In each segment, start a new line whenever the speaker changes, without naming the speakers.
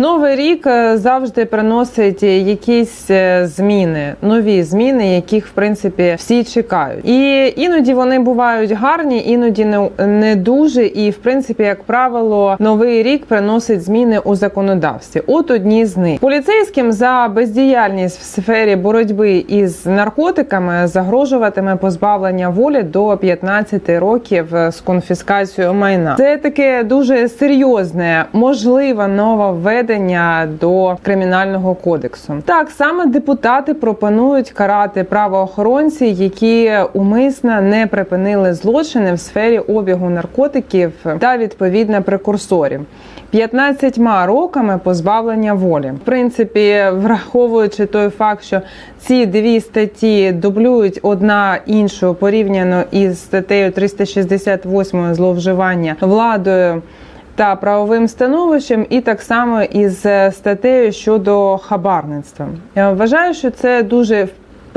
Новий рік е, завжди приносить якісь е, зміни, нові зміни, яких в принципі всі чекають. І іноді вони бувають гарні, іноді не дуже. І в принципі, як правило, новий рік приносить зміни у законодавстві. От одні з них поліцейським за бездіяльність в сфері боротьби із наркотиками загрожуватиме позбавлення волі до 15 років з конфіскацією майна. Це таке дуже серйозне, можливе нововведення до кримінального кодексу. Так саме депутати пропонують карати правоохоронці, які умисно не припинили злочини в сфері обігу наркотиків та відповідно прекурсорів. 15 роками позбавлення волі. В принципі, враховуючи той факт, що ці дві статті дублюють одна іншу порівняно із статтею 368 зловживання владою. Та правовим становищем, і так само із статтею щодо хабарництва. Я вважаю, що це дуже в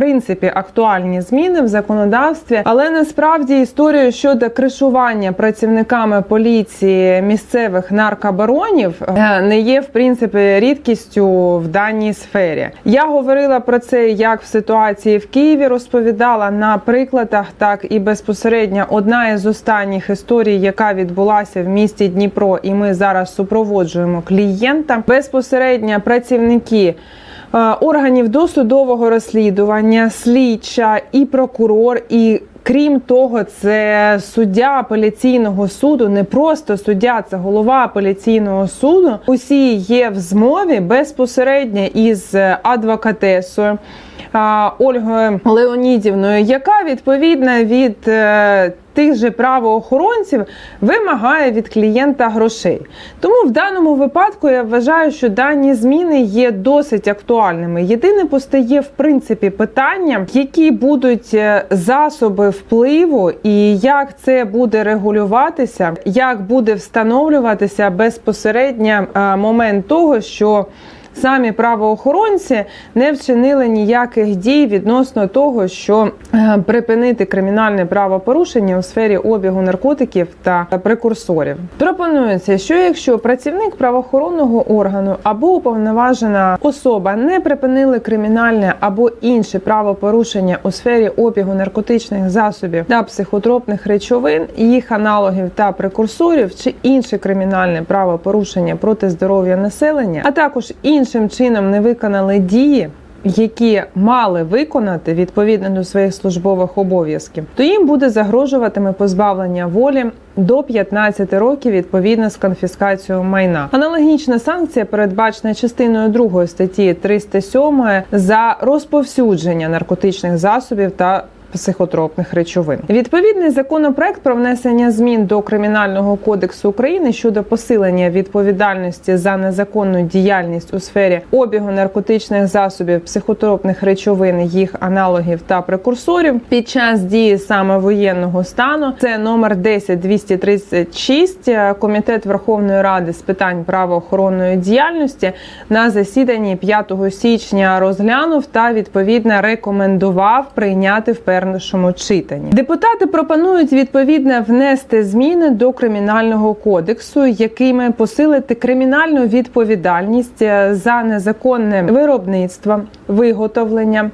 принципі актуальні зміни в законодавстві, але насправді історію щодо кришування працівниками поліції місцевих наркобаронів е, не є в принципі рідкістю в даній сфері. Я говорила про це як в ситуації в Києві, розповідала на прикладах, так і безпосередньо одна із останніх історій, яка відбулася в місті Дніпро, і ми зараз супроводжуємо клієнта. Безпосередньо працівники. Органів досудового розслідування, слідча і прокурор, і крім того, це суддя апеляційного суду, не просто суддя, це голова апеляційного суду. Усі є в змові безпосередньо із адвокатесою. Ольгою Леонідівною, яка відповідно від е, тих же правоохоронців вимагає від клієнта грошей. Тому в даному випадку я вважаю, що дані зміни є досить актуальними. Єдине постає в принципі питання, які будуть е, засоби впливу і як це буде регулюватися, як буде встановлюватися безпосередньо е, момент того, що самі правоохоронці не вчинили ніяких дій відносно того, що е, припинити кримінальне правопорушення у сфері обігу наркотиків та прекурсорів. Пропонується, що якщо працівник правоохоронного органу або уповноважена особа не припинили кримінальне або інше правопорушення у сфері обігу наркотичних засобів та психотропних речовин, їх аналогів та прекурсорів чи інше кримінальне правопорушення проти здоров'я населення, а також іншим чином не виконали дії. Які мали виконати відповідно до своїх службових обов'язків, то їм буде загрожуватиме позбавлення волі до 15 років відповідно з конфіскацією майна. Аналогічна санкція передбачена частиною 2 статті 307 за розповсюдження наркотичних засобів та психотропних речовин. Відповідний законопроект про внесення змін до кримінального кодексу України щодо посилення відповідальності за незаконну діяльність у сфері обігу наркотичних засобів, психотропних речовин, їх аналогів та прекурсорів під час дії саме воєнного стану. Це номер 10236. Комітет Верховної Ради з питань правоохоронної діяльності на засіданні 5 січня розглянув та відповідно рекомендував прийняти в першому читанні. Депутати пропонують відповідно внести зміни до кримінального кодексу, якими посилити кримінальну відповідальність е, за незаконне виробництво, виготовлення,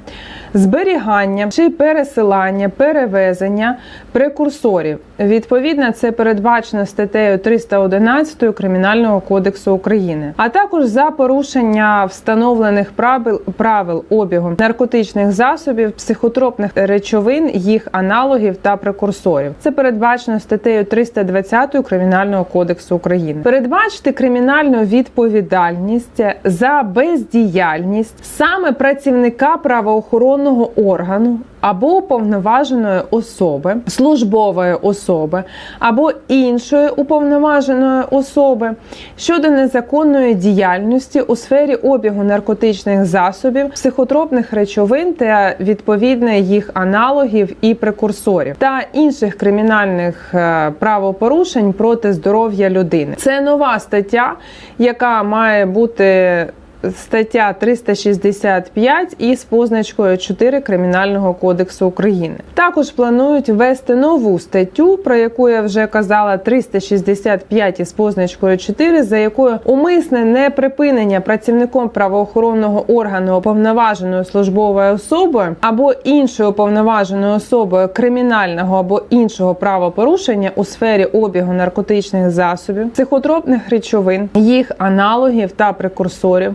зберігання чи пересилання, перевезення прекурсорів. Відповідно, це передбачено статтею 311 Кримінального кодексу України, а також за порушення встановлених правил правил обігу наркотичних засобів, психотропних речовин, їх аналогів та прекурсорів. Це передбачено статтею 320 Кримінального кодексу України. Передбачити кримінальну відповідальність за бездіяльність саме працівника правоохоронного органу або уповноваженої особи, службової особи або іншої уповноваженої особи щодо незаконної діяльності у сфері обігу наркотичних засобів, психотропних речовин та відповідно їх аналогів і прекурсорів та інших кримінальних е, правопорушень проти здоров'я людини. Це нова стаття, яка має бути стаття 365 із позначкою 4 Кримінального кодексу України. Також планують ввести нову статтю, про яку я вже казала, 365 із позначкою 4, за якою умисне неприпинення працівником правоохоронного органу уповноваженою службовою особою або іншою уповноваженою особою кримінального або іншого правопорушення у сфері обігу наркотичних засобів, психотропних речовин, їх аналогів та прекурсорів.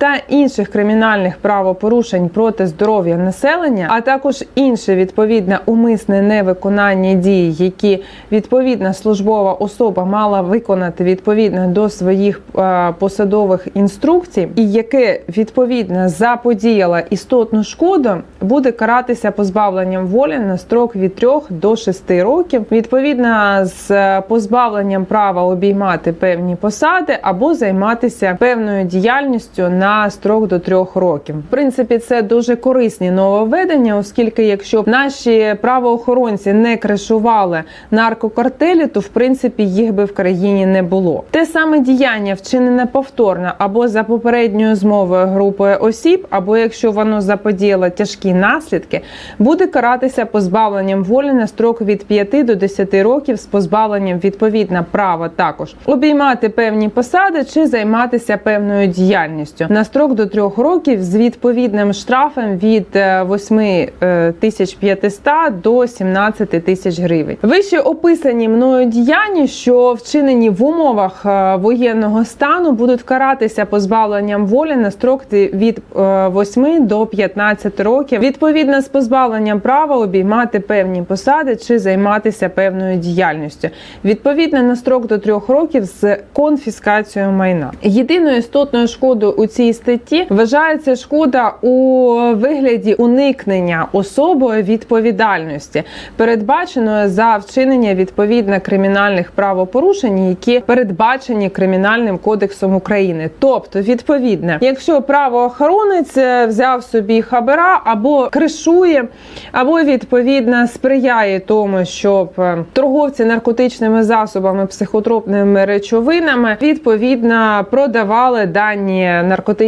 Та інших кримінальних правопорушень проти здоров'я населення, а також інше відповідне умисне невиконання дій, які відповідна службова особа мала виконати відповідно до своїх е, посадових інструкцій, і яке відповідно заподіяло істотну шкоду, буде каратися позбавленням волі на строк від 3 до 6 років, відповідно з е, позбавленням права обіймати певні посади або займатися певною діяльністю на строк до 3 років. В принципі, це дуже корисні нововведення, оскільки якщо б наші правоохоронці не кришували наркокартелі, то в принципі їх би в країні не було. Те саме діяння вчинене повторно або за попередньою змовою групою осіб, або якщо воно заподіяло тяжкі наслідки, буде каратися позбавленням волі на строк від 5 до 10 років з позбавленням відповідно права також обіймати певні посади чи займатися певною діяльністю на строк до 3 років з відповідним штрафом від е, 8500 до 17 тисяч гривень. Вище описані мною діяння, що вчинені в умовах е, воєнного стану, будуть каратися позбавленням волі на строк від е, 8 до 15 років, відповідно з позбавленням права обіймати певні посади чи займатися певною діяльністю. Відповідно на строк до 3 років з конфіскацією майна. Єдиною істотною шкодою у цій статті вважається шкода у вигляді уникнення особою відповідальності, передбаченої за вчинення відповідно кримінальних правопорушень, які передбачені кримінальним кодексом України. Тобто, відповідно, якщо правоохоронець е, взяв собі хабара або кришує, або відповідно сприяє тому, щоб е, торговці наркотичними засобами, психотропними речовинами відповідно продавали дані наркотичні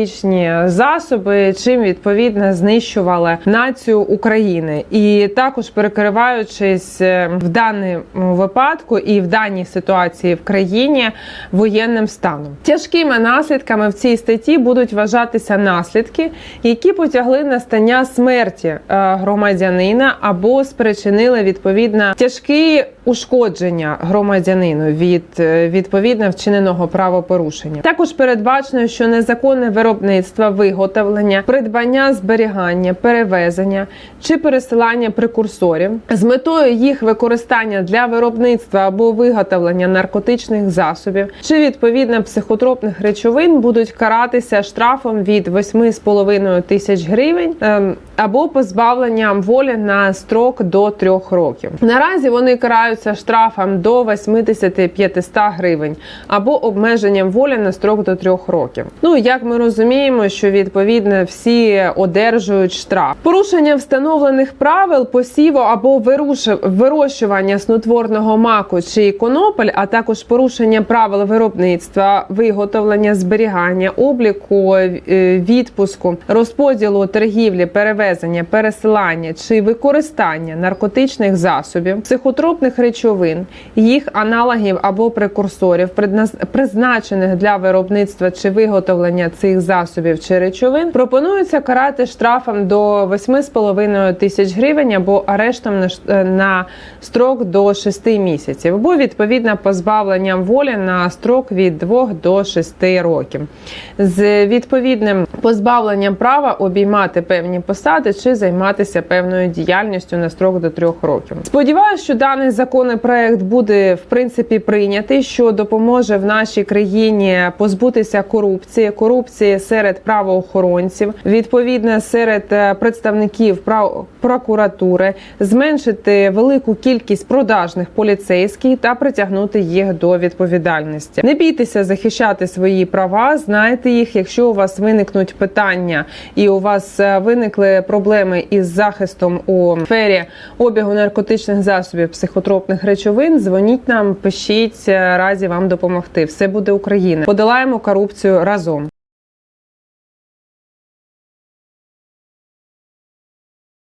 засоби, чим відповідно знищували націю України, і також перекриваючись е, в даному випадку і в даній ситуації в країні воєнним станом. Тяжкими наслідками в цій статті будуть вважатися наслідки, які потягли настання смерті е, громадянина або спричинили відповідно тяжкі ушкодження громадянину від е, відповідно вчиненого правопорушення. Також передбачено, що незаконне виробництво, виготовлення, придбання, зберігання, перевезення чи пересилання прекурсорів з метою їх використання для виробництва або виготовлення наркотичних засобів чи відповідно психотропних речовин будуть каратися штрафом від 8,5 тисяч гривень ем, або позбавленням волі на строк до 3 років. Наразі вони караються штрафом до 80-500 гривень або обмеженням волі на строк до 3 років. Ну як ми розуміємо, що відповідно всі одержують штраф. Порушення встановлених правил посіву або вирощування снотворного маку чи конопель, а також порушення правил виробництва, виготовлення, зберігання, обліку, е, відпуску, розподілу торгівлі, перевезення, пересилання чи використання наркотичних засобів, психотропних речовин, їх аналогів або прекурсорів, призначених для виробництва чи виготовлення цих засобів чи речовин, пропонується карати штрафом до 8,5 тисяч гривень або арештом на е, на строк до 6 місяців, або відповідно позбавленням волі на строк від 2 до 6 років, з відповідним позбавленням права обіймати певні посади чи займатися певною діяльністю на строк до 3 років. Сподіваюся, що даний законопроект буде в принципі прийнятий, що допоможе в нашій країні позбутися корупції, корупції серед правоохоронців, відповідно серед е, представників прав прокуратури, зменшити велику кількість продажних поліцейських та притягнути їх до відповідальності. Не бійтеся захищати свої права, знайте їх. Якщо у вас виникнуть питання і у вас е, виникли проблеми із захистом у сфері обігу наркотичних засобів, психотропних речовин, дзвоніть нам, пишіть е, разі вам допомогти. Все буде Україна. Подолаємо корупцію разом.